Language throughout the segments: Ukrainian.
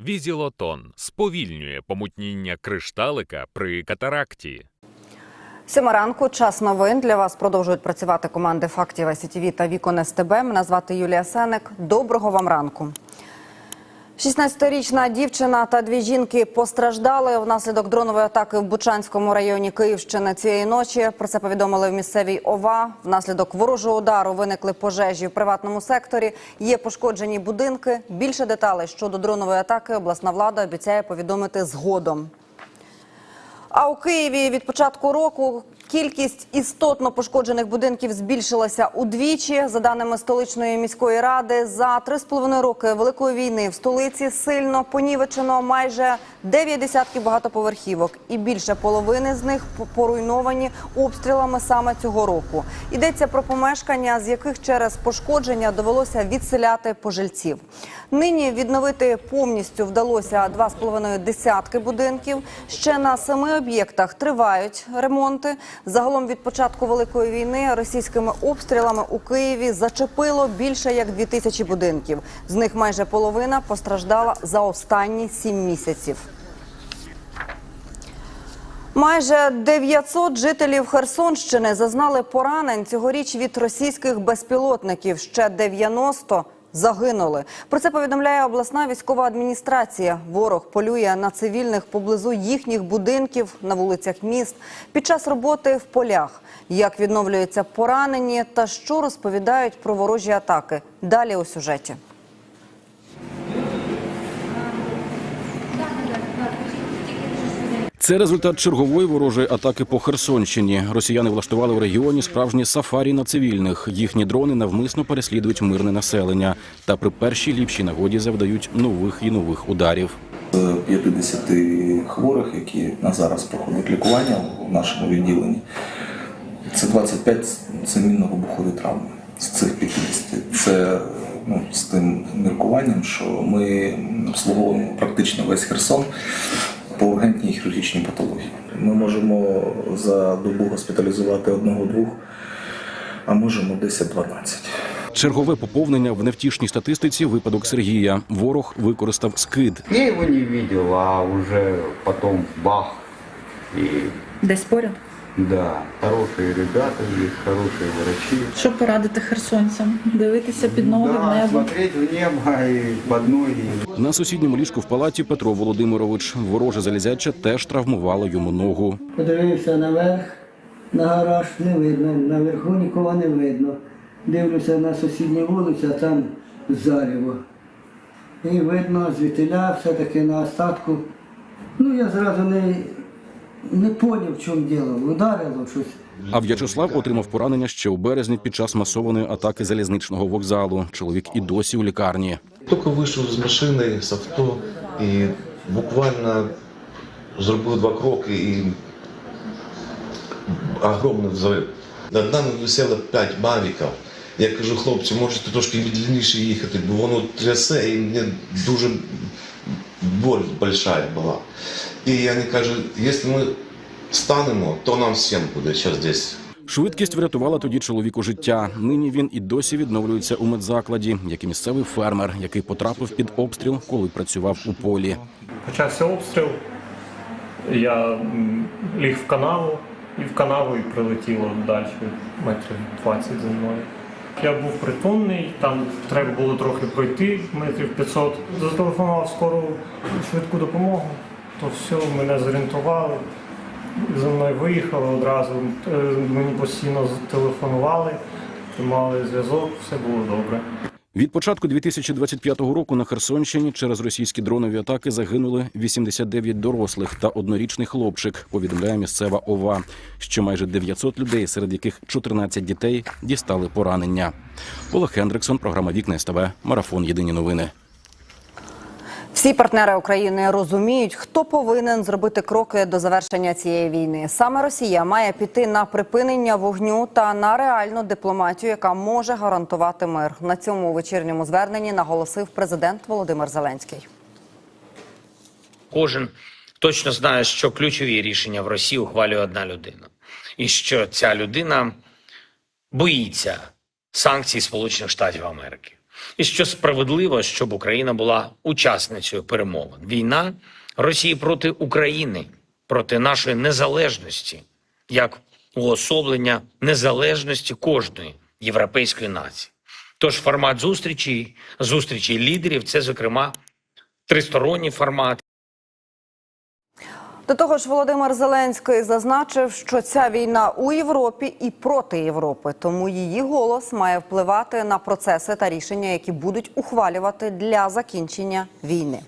Візілотон сповільнює помутніння кришталика при катаракті. Сьома ранку, час новин. Для вас продовжують працювати команди фактів СІТВ та Вікон СТБ. Мене звати Юлія Сеник. Доброго вам ранку. 16-річна дівчина та дві жінки постраждали внаслідок дронової атаки в Бучанському районі Київщини цієї ночі. Про це повідомили в місцевій ОВА. Внаслідок ворожого удару виникли пожежі в приватному секторі. Є пошкоджені будинки. Більше деталей щодо дронової атаки обласна влада обіцяє повідомити згодом. А у Києві від початку року кількість істотно пошкоджених будинків збільшилася удвічі. За даними столичної міської ради, за три з половиною роки великої війни в столиці сильно понівечено майже дев'ять десятків багатоповерхівок, і більше половини з них поруйновані обстрілами саме цього року. Йдеться про помешкання, з яких через пошкодження довелося відселяти пожильців. Нині відновити повністю вдалося два з половиною десятки будинків. Ще на семи об'єктах тривають ремонти. Загалом від початку великої війни російськими обстрілами у Києві зачепило більше як дві тисячі будинків. З них майже половина постраждала за останні сім місяців. Майже 900 жителів Херсонщини зазнали поранень цьогоріч від російських безпілотників. Ще 90 загинули. Про це повідомляє обласна військова адміністрація. Ворог полює на цивільних поблизу їхніх будинків на вулицях міст під час роботи в полях. Як відновлюються поранені та що розповідають про ворожі атаки? Далі у сюжеті. Це результат чергової ворожої атаки по Херсонщині. Росіяни влаштували в регіоні справжні сафарі на цивільних. Їхні дрони навмисно переслідують мирне населення та при першій ліпшій нагоді завдають нових і нових ударів. З 50 хворих, які на зараз проходять лікування в нашому відділенні, це 25 це мінно-вибухові травми з цих 50. Це ну, з тим міркуванням, що ми обслуговуємо практично весь Херсон по ургентній хірургічній патології. Ми можемо за добу госпіталізувати одного-двох, а можемо 10-12. Чергове поповнення в невтішній статистиці випадок Сергія. Ворог використав скид. Я його не бачив, а уже потом бах. І... Десь поряд. Да, хорошие ребята есть, хорошие врачи. Що порадити херсонцям? Дивитися під ноги в небо. смотреть в небо и под ноги. На сусідньому ліжку в палаті Петро Володимирович. Вороже залізяче теж травмувало йому ногу. Подивився наверх, на гараж не видно, наверху нікого не видно. Дивлюся на сусідню вулицю, а там зарево. І видно, звітиля все-таки на остатку. Ну, я зразу не, не поняв, в чому діло. Ударило щось. А В'ячеслав отримав поранення ще у березні під час масованої атаки залізничного вокзалу. Чоловік і досі у лікарні. Тільки вийшов з машини, з авто і буквально зробив два кроки і огромний взрив. Над нами висело п'ять мавіків. Я кажу, хлопці, можете трошки медленніше їхати, бо воно трясе і мені дуже боль большая була. І вони кажуть, якщо ми станемо, то нам всім буде зараз десь. Швидкість врятувала тоді чоловіку життя. Нині він і досі відновлюється у медзакладі, як і місцевий фермер, який потрапив під обстріл, коли працював у полі. Почався обстріл, я ліг в канаву, і в канаву і прилетіло далі метрів 20 за мною. Я був притомний, там треба було трохи пройти, метрів 500. Зателефонував скору швидку допомогу, то все, мене зорієнтували. За мною виїхали одразу. Е, Мені постійно телефонували, тримали зв'язок, все було добре. Від початку 2025 року на Херсонщині через російські дронові атаки загинули 89 дорослих та однорічний хлопчик. Повідомляє місцева ОВА. Ще майже 900 людей, серед яких 14 дітей, дістали поранення. Олег Хендриксон, програма Вікна СТВ, марафон. Єдині новини. Всі партнери України розуміють, хто повинен зробити кроки до завершення цієї війни. Саме Росія має піти на припинення вогню та на реальну дипломатію, яка може гарантувати мир. На цьому вечірньому зверненні наголосив президент Володимир Зеленський. Кожен точно знає, що ключові рішення в Росії ухвалює одна людина, і що ця людина боїться санкцій Сполучених Штатів Америки. І що справедливо, щоб Україна була учасницею перемовин. Війна Росії проти України, проти нашої незалежності, як уособлення незалежності кожної європейської нації. Тож формат зустрічі, зустрічі лідерів це, зокрема, тристоронній формат. До того ж, Володимир Зеленський зазначив, що ця війна у Європі і проти Європи, тому її голос має впливати на процеси та рішення, які будуть ухвалювати для закінчення війни.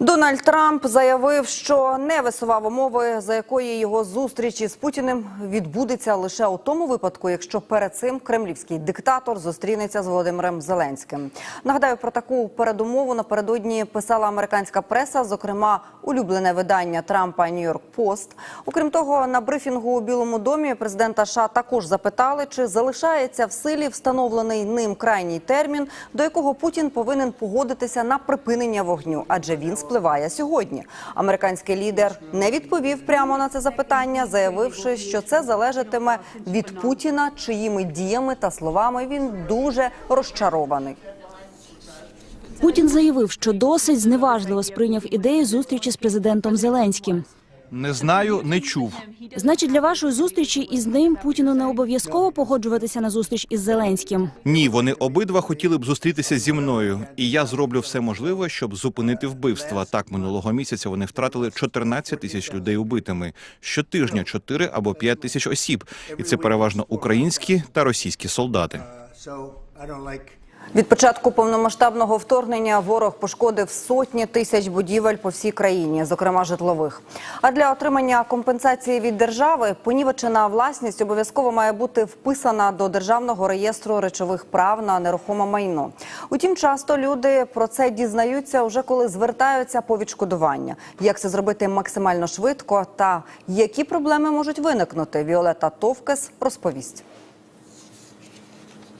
Дональд Трамп заявив, що не висував умови, за якої його зустріч із Путіним відбудеться лише у тому випадку, якщо перед цим кремлівський диктатор зустрінеться з Володимиром Зеленським. Нагадаю, про таку передумову напередодні писала американська преса, зокрема улюблене видання Трампа Нью-Йорк Пост. Окрім того, на брифінгу у Білому домі президента США також запитали, чи залишається в силі встановлений ним крайній термін, до якого Путін повинен погодитися на припинення вогню, адже він спливає сьогодні. Американський лідер не відповів прямо на це запитання, заявивши, що це залежатиме від Путіна, чиїми діями та словами він дуже розчарований. Путін заявив, що досить зневажливо сприйняв ідею зустрічі з президентом Зеленським. Не знаю, не чув. Значить, для вашої зустрічі із ним Путіну не обов'язково погоджуватися на зустріч із Зеленським. Ні, вони обидва хотіли б зустрітися зі мною, і я зроблю все можливе, щоб зупинити вбивства. Так минулого місяця вони втратили 14 тисяч людей убитими. Щотижня 4 або 5 тисяч осіб, і це переважно українські та російські солдати. Від початку повномасштабного вторгнення ворог пошкодив сотні тисяч будівель по всій країні, зокрема житлових. А для отримання компенсації від держави понівечена власність обов'язково має бути вписана до державного реєстру речових прав на нерухоме майно. Утім, часто люди про це дізнаються вже коли звертаються по відшкодування. Як це зробити максимально швидко та які проблеми можуть виникнути? Віолета Товкес розповість.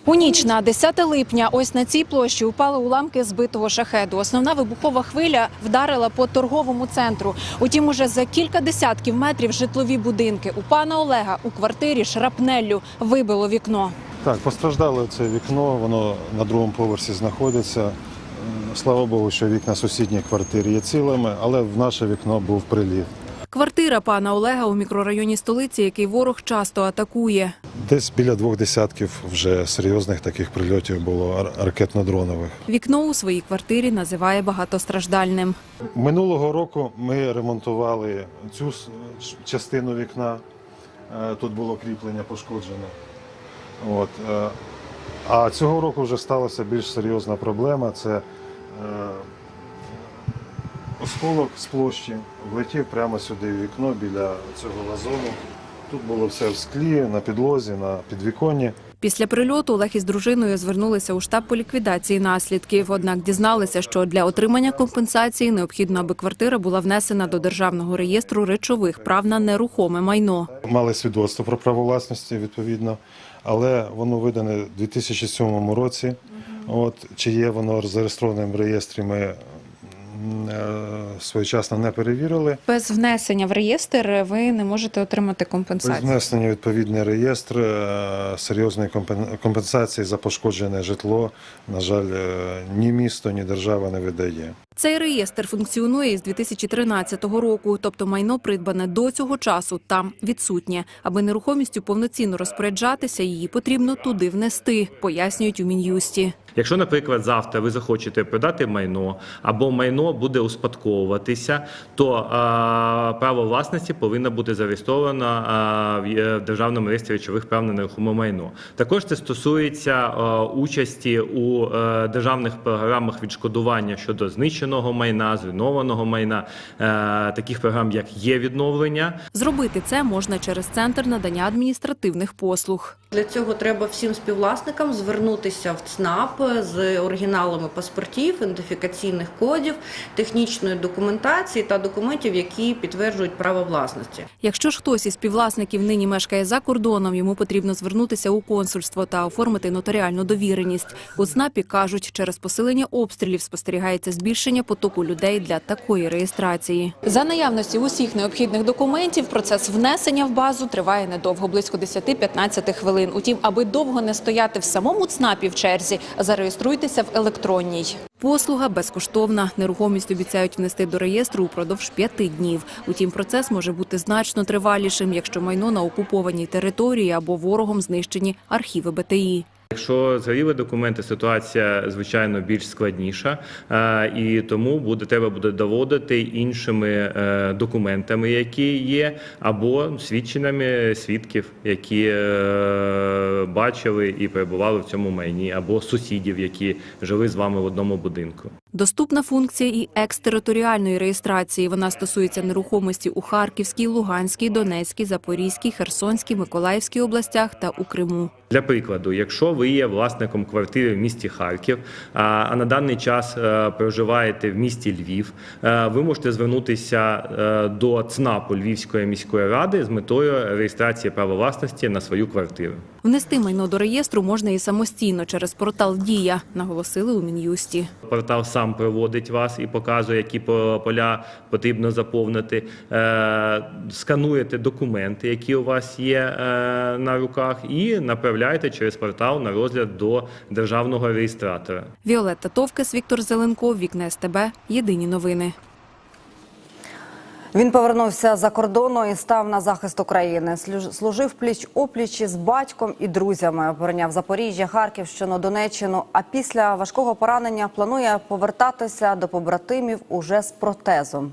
У ніч на 10 липня ось на цій площі упали уламки збитого шахеду. Основна вибухова хвиля вдарила по торговому центру. Утім, уже за кілька десятків метрів житлові будинки. У пана Олега у квартирі шрапнеллю вибило вікно. Так, постраждало це вікно, воно на другому поверсі знаходиться. Слава Богу, що вікна сусідніх квартир є цілими, але в наше вікно був приліт. Квартира пана Олега у мікрорайоні столиці, який ворог часто атакує. Десь біля двох десятків вже серйозних таких прильотів було ракетно-дронових. Вікно у своїй квартирі називає багатостраждальним. Минулого року ми ремонтували цю частину вікна. Е, Тут було кріплення пошкоджене. От. е, А цього року вже сталася більш серйозна проблема. Це е, осколок з площі влетів прямо сюди в вікно біля цього вазону. Тут було все в склі, на підлозі, на підвіконні. Після прильоту Олег із дружиною звернулися у штаб по ліквідації наслідків. Однак дізналися, що для отримання компенсації необхідно, аби квартира була внесена до державного реєстру речових прав на нерухоме майно. Мали свідоцтво про право власності відповідно, але воно видане у 2007 році. От чи є воно зареєстроване в реєстрі? Ми своєчасно не перевірили. Без внесення в реєстр ви не можете отримати Без внесення відповідний реєстр е, серйозної компенсації за пошкоджене житло, на жаль, е, ні місто, ні держава не видає. Цей реєстр функціонує із 2013 року, тобто майно придбане до цього часу там відсутнє. Аби нерухомістю повноцінно розпоряджатися, її потрібно туди внести, пояснюють у мін'юсті. Якщо, наприклад, завтра ви захочете продати майно або майно буде успадковуватися, то а, право власності повинно бути зареєстровано а, в е, державному реєстрі речових прав на нерухоме майно. Також це стосується а, участі у е, державних програмах відшкодування щодо знищеного майна, зруйнованого майна, е, таких програм як є відновлення. Зробити це можна через центр надання адміністративних послуг. Для цього треба всім співвласникам звернутися в ЦНАП з оригіналами паспортів, ідентифікаційних кодів, технічної документації та документів, які підтверджують право власності. Якщо ж хтось із співвласників нині мешкає за кордоном, йому потрібно звернутися у консульство та оформити нотаріальну довіреність. У ЦНАПі кажуть, через посилення обстрілів спостерігається збільшення потоку людей для такої реєстрації. За наявності усіх необхідних документів процес внесення в базу триває недовго, близько 10-15 хвилин. хвилин. Утім, аби довго не стояти в самому ЦНАПі в черзі, зареєструйтеся в електронній. Послуга безкоштовна. Нерухомість обіцяють внести до реєстру упродовж п'яти днів. Утім, процес може бути значно тривалішим, якщо майно на окупованій території або ворогом знищені архіви БТІ. Якщо згоріли документи, ситуація звичайно більш складніша, е, і тому буде треба буде доводити іншими е, документами, які є, або свідченнями свідків, які е, бачили і перебували в цьому майні, або сусідів, які жили з вами в одному будинку. Доступна функція і екстериторіальної реєстрації. Вона стосується нерухомості у Харківській, Луганській, Донецькій, Запорізькій, Херсонській, Миколаївській областях та у Криму. Для прикладу, якщо ви є власником квартири в місті Харків, а, на даний час е, проживаєте в місті Львів, е, ви можете звернутися е, до ЦНАПу Львівської міської ради з метою реєстрації права власності на свою квартиру. Внести майно до реєстру можна і самостійно через портал Дія, наголосили у мін'юсті. Портал сам проводить вас і показує, які по- поля потрібно заповнити. Е, Скануєте документи, які у вас є е, на руках, і направляєте через портал на розгляд до державного реєстратора. Віолетта Товкес, Віктор Зеленко, Вікне СТБ. Єдині новини. Він повернувся за кордону і став на захист України. Служив пліч опліч із батьком і друзями. Обороняв Запоріжжя, Харківщину, Донеччину. А після важкого поранення планує повертатися до побратимів уже з протезом.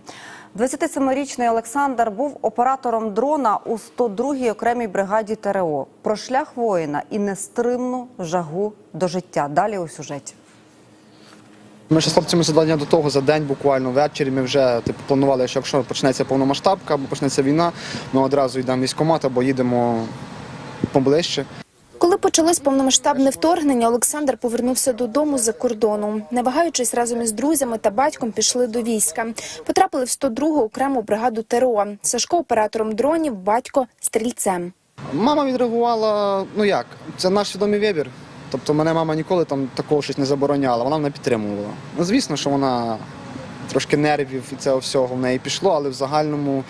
27-річний Олександр був оператором дрона у 102-й окремій бригаді ТРО. Про шлях воїна і нестримну жагу до життя. Далі у сюжеті. Ми ще з хлопцями за два дні до того, за день буквально ввечері ми вже типу, планували, що якщо почнеться повномасштабка або почнеться війна, ми одразу йдемо в військкомат або їдемо поближче. Коли почалось повномасштабне вторгнення, Олександр повернувся додому за кордону. Не вагаючись разом із друзями та батьком пішли до війська. Потрапили в 102-гу окрему бригаду ТРО. Сашко оператором дронів, батько стрільцем. Мама відреагувала, ну як, це наш свідомий вибір. Тобто мене мама ніколи там такого щось не забороняла, вона мене підтримувала. Ну, звісно, що вона трошки нервів і цього всього в неї пішло, але в загальному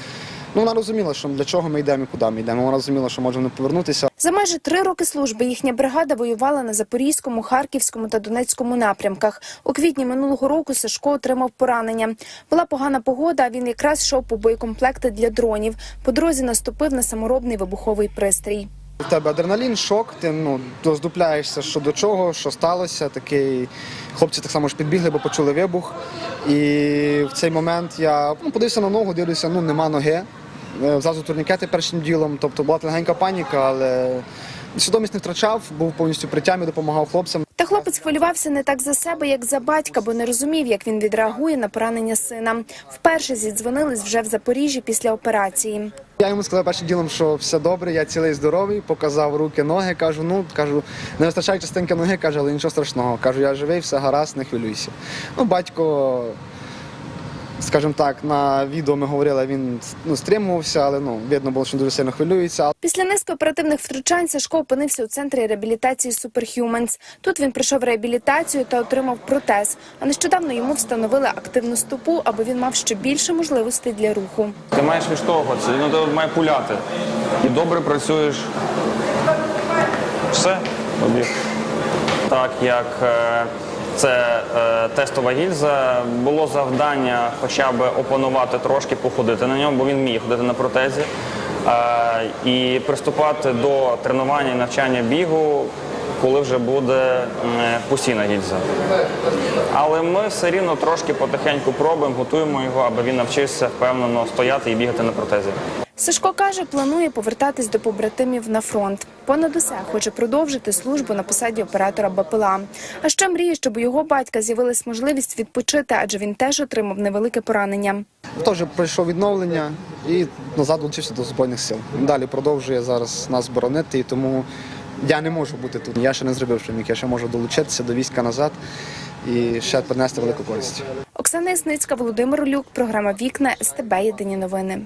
ну, вона розуміла, що для чого ми йдемо і куди ми йдемо. Вона розуміла, що можемо не повернутися. За майже три роки служби їхня бригада воювала на Запорізькому, Харківському та Донецькому напрямках. У квітні минулого року Сашко отримав поранення. Була погана погода, а він якраз йшов по боєкомплекти для дронів. По дорозі наступив на саморобний вибуховий пристрій. У тебе адреналін, шок, ти ну роздупляєшся, що до чого, що сталося. Такий хлопці так само ж підбігли, бо почули вибух. І в цей момент я ну, подивився на ногу, дивлюся, ну нема ноги. Е, Зразу турнікети першим ділом. Тобто була легенька паніка, але свідомість не втрачав, був повністю при тямі, допомагав хлопцям. Та хлопець хвилювався не так за себе, як за батька, бо не розумів, як він відреагує на поранення сина. Вперше зідзвонились вже в Запоріжжі після операції. Я йому сказав першим ділом, що все добре, я цілий здоровий, показав руки, ноги. Кажу, ну кажу, не вистачає частинки ноги, каже, але нічого страшного. Кажу, я живий, все гаразд, не хвилюйся. Ну, батько, скажімо так, на відео ми говорили, він ну, стримувався, але ну, видно було, що дуже сильно хвилюється. Після низки оперативних втручань Сашко опинився у центрі реабілітації Superhumans. Тут він пройшов реабілітацію та отримав протез. А нещодавно йому встановили активну стопу, аби він мав ще більше можливостей для руху. Ти маєш відштовхуватися, ну тебе має пуляти. І добре працюєш. Все, побіг. Так як е, це е, тестова гільза, було завдання хоча б опанувати трошки, походити на ньому, бо він міг ходити на протезі. Е, і приступати до тренування і навчання бігу, коли вже буде м, постійна гільза. Але ми все рівно трошки потихеньку пробуємо, готуємо його, аби він навчився впевнено стояти і бігати на протезі. Сашко каже, планує повертатись до побратимів на фронт. Понад усе хоче продовжити службу на посаді оператора БПЛА. А ще мріє, щоб у його батька з'явилась можливість відпочити, адже він теж отримав невелике поранення. Теж пройшов відновлення і назад долучився до Збройних сил. Далі продовжує зараз нас боронити, і тому я не можу бути тут. Я ще не зробив, міг. Я ще можу долучитися до війська назад і ще принести велику користь. Оксана Ясницька, Володимир Люк, програма Вікна СТБ Єдині новини.